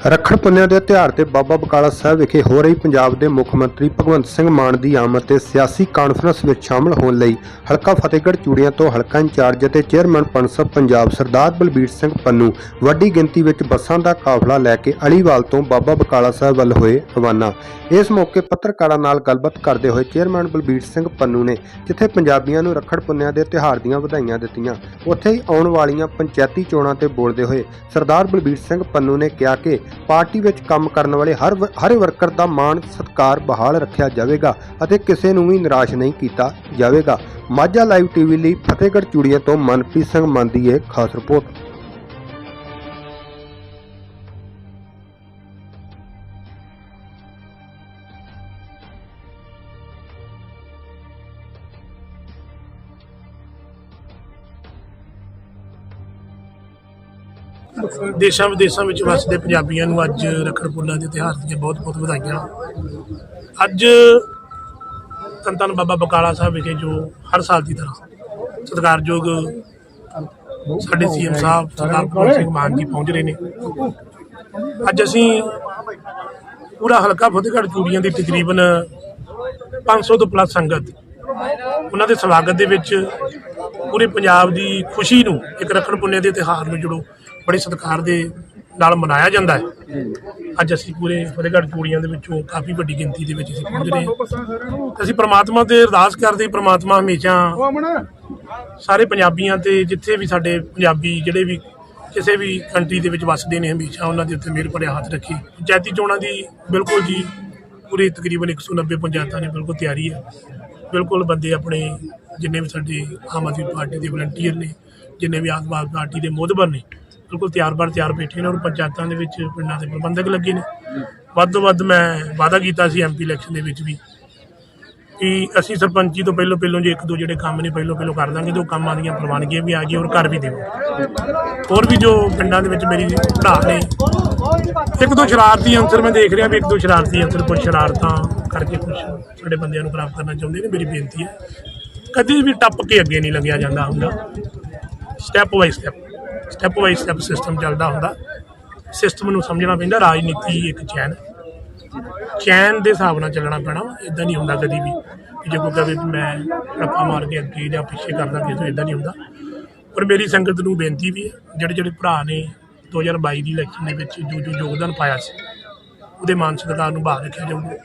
ਰੱਖੜ ਪੁੰਨਿਆ ਦੇ ਤਿਉਹਾਰ ਤੇ ਬਾਬਾ ਬਕਾਲਾ ਸਾਹਿਬ ਵਿਖੇ ਹੋ ਰਹੀ ਪੰਜਾਬ ਦੇ ਮੁੱਖ ਮੰਤਰੀ ਭਗਵੰਤ ਸਿੰਘ ਮਾਨ ਦੀ ਆਮਦ ਤੇ ਸਿਆਸੀ ਕਾਨਫਰੰਸ ਵਿੱਚ ਸ਼ਾਮਲ ਹੋਣ ਲਈ ਹਲਕਾ ਫਤਿਹਗੜ੍ਹ ਚੂੜੀਆਂ ਤੋਂ ਹਲਕਾ ਇੰਚਾਰਜ ਅਤੇ ਚੇਅਰਮੈਨ ਪੰਸਬ ਪੰਜਾਬ ਸਰਦਾਰ ਬਲਬੀਰ ਸਿੰਘ ਪੰਨੂ ਵੱਡੀ ਗਿਣਤੀ ਵਿੱਚ ਬੱਸਾਂ ਦਾ ਕਾਫਲਾ ਲੈ ਕੇ ਅਲੀਵਾਲ ਤੋਂ ਬਾਬਾ ਬਕਾਲਾ ਸਾਹਿਬ ਵੱਲ ਹੋਏ ਰਵਾਨਾ। ਇਸ ਮੌਕੇ ਪੱਤਰਕਾਰਾਂ ਨਾਲ ਗੱਲਬਾਤ ਕਰਦੇ ਹੋਏ ਚੇਅਰਮੈਨ ਬਲਬੀਰ ਸਿੰਘ ਪੰਨੂ ਨੇ ਜਿੱਥੇ ਪੰਜਾਬੀਆਂ ਨੂੰ ਰੱਖੜ ਪੁੰਨਿਆ ਦੇ ਤਿਉਹਾਰ ਦੀਆਂ ਵਧਾਈਆਂ ਦਿੱਤੀਆਂ, ਉੱਥੇ ਹੀ ਆਉਣ ਵਾਲੀਆਂ ਪੰਚਾਇਤੀ ਚੋਣਾਂ ਤੇ ਬੋਲਦੇ ਹੋਏ ਸਰਦਾਰ ਬਲਬੀਰ ਸਿੰਘ ਪੰਨੂ ਨੇ ਕਿਹਾ ਕਿ ਪਾਰਟੀ ਵਿੱਚ ਕੰਮ ਕਰਨ ਵਾਲੇ ਹਰ ਵ- ਹਰ ਵਰਕਰ ਦਾ ਮਾਣ, ਸਤਿਕਾਰ, ਬਹਾਲ ਰੱਖਿਆ ਜਾਵੇਗਾ ਅਤੇ ਕਿਸੇ ਨੂੰ ਵੀ ਨਿਰਾਸ਼ ਨਹੀਂ ਕੀਤਾ ਜਾਵੇਗਾ। ਮਾਝਾ ਲਾਈਵ ਟੀਵੀ ਲਈ ਫਤਿਹਗੜ੍ਹ ਚੂੜੀਆਂ ਤੋਂ ਮਨਪ੍ਰੀਤ ਸਿੰਘ ਮੰਨ ਦੀ ਇਹ ਖਾਸ ਰਿਪੋਰਟ। ਦੇਸ਼ਾਂ ਵਿਦੇਸ਼ਾਂ ਵਿੱਚ ਵਸਦੇ ਪੰਜਾਬੀਆਂ ਨੂੰ ਅੱਜ ਰੱਖੜ ਪੁੰਨਾ ਦੇ ਤਿਉਹਾਰ ਦੀਆਂ ਬਹੁਤ-ਬਹੁਤ ਵਧਾਈਆਂ। ਅੱਜ ਧੰਨ ਧੰਨ ਬਾਬਾ ਬਕਾਲਾ ਸਾਹਿਬ ਵਿਖੇ ਜੋ ਹਰ ਸਾਲ ਦੀ ਤਰ੍ਹਾਂ ਸਤਿਕਾਰਯੋਗ ਸਾਡੇ ਸੀਐਮ ਸਾਹਿਬ ਸਰਦਾਰ ਭਗਵੰਤ ਸਿੰਘ ਮਾਨ ਜੀ ਪਹੁੰਚ ਰਹੇ ਨੇ। ਅੱਜ ਅਸੀਂ ਪੂਰਾ ਹਲਕਾ ਫਤਿਹਗੜ੍ਹ ਚੂੜੀਆਂ ਦੀ ਤਕਰੀਬਨ 500 ਤੋਂ ਪਲੱਸ ਸੰਗਤ ਉਹਨਾਂ ਦੇ ਸਵਾਗਤ ਦੇ ਵਿੱਚ ਪੂਰੇ ਪੰਜਾਬ ਦੀ ਖੁਸ਼ੀ ਨੂੰ ਇੱਕ ਰੱਖੜ ਪੁੰਨੇ ਦੇ ਤਿਉਹਾਰ ਨੂੰ ਜੁੜੋ। ਬੜੇ ਸਤਿਕਾਰ ਦੇ ਨਾਲ ਮਨਾਇਆ ਜਾਂਦਾ ਹੈ। ਅੱਜ ਅਸੀਂ ਪੂਰੇ ਫਤਿਹਗੜ੍ਹ ਚੂੜੀਆਂ ਦੇ ਵਿੱਚੋਂ ਕਾਫੀ ਵੱਡੀ ਗਿਣਤੀ ਦੇ ਵਿੱਚ ਅਸੀਂ ਪਹੁੰਚ ਰਹੇ। ਹਾਂ ਅਸੀਂ ਪ੍ਰਮਾਤਮਾ ਤੇ ਅਰਦਾਸ ਕਰਦੇ ਹਾਂ, ਪ੍ਰਮਾਤਮਾ ਹਮੇਸ਼ਾ ਸਾਰੇ ਪੰਜਾਬੀਆਂ ਤੇ ਜਿੱਥੇ ਵੀ ਸਾਡੇ ਪੰਜਾਬੀ ਜਿਹੜੇ ਵੀ ਕਿਸੇ ਵੀ ਕੰਟਰੀ ਦੇ ਵਿੱਚ ਵੱਸਦੇ ਨੇ ਹਮੇਸ਼ਾ ਉਹਨਾਂ ਦੇ ਉੱਤੇ ਮਿਹਰ ਭਰਿਆ ਹੱਥ ਰੱਖੇ। ਪੰਚਾਇਤੀ ਚੋਣਾਂ ਦੀ ਬਿਲਕੁਲ ਜੀ ਪੂਰੀ ਤਕਰੀਬਨ 190 ਪੰਚਾਇਤਾਂ ਨੇ ਬਿਲਕੁਲ ਤਿਆਰੀ ਹੈ। ਬਿਲਕੁਲ ਬੰਦੇ ਆਪਣੇ ਜਿੰਨੇ ਵੀ ਸਾਡੇ ਆਮ ਆਦਮੀ ਪਾਰਟੀ ਦੇ ਵਲੰਟੀਅਰ ਨੇ ਜਿੰਨੇ ਵੀ ਆਮ ਆਦਮੀ ਪਾਰਟੀ ਦੇ ਮੋਹਦਬਰ ਨੇ ਬਿਲਕੁਲ ਤਿਆਰ ਬਰ ਤਿਆਰ ਬੈਠੇ ਨੇ ਔਰ ਪੰਚਾਇਤਾਂ ਦੇ ਵਿੱਚ ਪਿੰਡਾਂ ਦੇ ਪ੍ਰਬੰਧਕ ਲੱਗੇ ਨੇ। ਵੱਧ ਤੋਂ ਵੱਧ ਮੈਂ ਵਾਅਦਾ ਕੀਤਾ ਸੀ ਐਮਪੀ ਇਲੈਕਸ਼ਨ ਦੇ ਵਿੱਚ ਵੀ ਕਿ ਅਸੀਂ ਸਰਪੰਚੀ ਤੋਂ ਪਹਿਲਾਂ ਪਹਿਲਾਂ ਜੇ ਇੱਕ ਦੋ ਜਿਹੜੇ ਕੰਮ ਨੇ ਪਹਿਲਾਂ ਪਹਿਲਾਂ ਕਰ ਦਾਂਗੇ ਤੇ ਉਹ ਕੰਮਾਂ ਦੀਆਂ ਪ੍ਰਵਾਨਗੀਆਂ ਵੀ ਆ ਗਈਆਂ ਔਰ ਕਰ ਵੀ ਦੇਵਾਂਗੇ। ਹੋਰ ਵੀ ਜੋ ਪਿੰਡਾਂ ਦੇ ਵਿੱਚ ਮੇਰੀ ਭਰਾ ਨੇ ਇੱਕ ਦੋ ਸ਼ਰਾਰਤੀ ਅੰਸਰ ਮੈਂ ਦੇਖ ਰਿਹਾ ਵੀ ਇੱਕ ਦੋ ਸ਼ਰਾਰਤੀ ਅੰਸਰ ਕੁਝ ਸ਼ਰਾਰਤਾਂ ਕਰਕੇ ਕੁਝ ਸਾਡੇ ਬੰਦਿਆਂ ਨੂੰ ਖਰਾਬ ਕਰਨਾ ਚਾਹੁੰਦੇ ਨੇ, ਮੇਰੀ ਬੇਨਤੀ ਹੈ। ਕਦੀ ਵੀ ਟੱਪ ਕੇ ਅੱਗੇ ਨਹੀਂ ਲੱਗਿਆ ਜਾਂਦਾ ਹੁੰਦਾ। Step by step step by step system ਚੱਲਦਾ ਹੁੰਦਾ। ਸਿਸਟਮ ਨੂੰ ਸਮਝਣਾ ਪੈਂਦਾ, ਰਾਜਨੀਤੀ ਇੱਕ ਚੈਨ। ਚੈਨ ਦੇ ਹਿਸਾਬ ਨਾਲ ਚੱਲਣਾ ਪੈਣਾ ਇਦਾਂ ਨਹੀਂ ਹੁੰਦਾ ਕਦੀ ਵੀ। ਜੇ ਕੋਈ ਕਹੇ ਮੈਂ ਰੱਪਾ ਮਾਰ ਕੇ ਅੱਗੇ ਜਾਂ ਪਿੱਛੇ ਕਰਦਾ ਕਿਸੇ ਤੋਂ ਇਦਾਂ ਨਹੀਂ ਹੁੰਦਾ। ਪਰ ਮੇਰੀ ਸੰਗਤ ਨੂੰ ਬੇਨਤੀ ਵੀ ਹੈ ਜਿਹੜੇ ਜਿਹੜੇ ਭਰਾ ਨੇ 2022 ਦੀ ਇਲੈਕਸ਼ਨ ਦੇ ਵਿੱਚ ਜੋ ਜੋ ਯੋਗਦਾਨ ਪਾਇਆ ਸੀ, ਉਹਦੇ ਮਾਨ ਸਤਿਕਾਰ ਨੂੰ ਬਾਹਰ ਰੱਖਿਆ ਜਾਊਗਾ।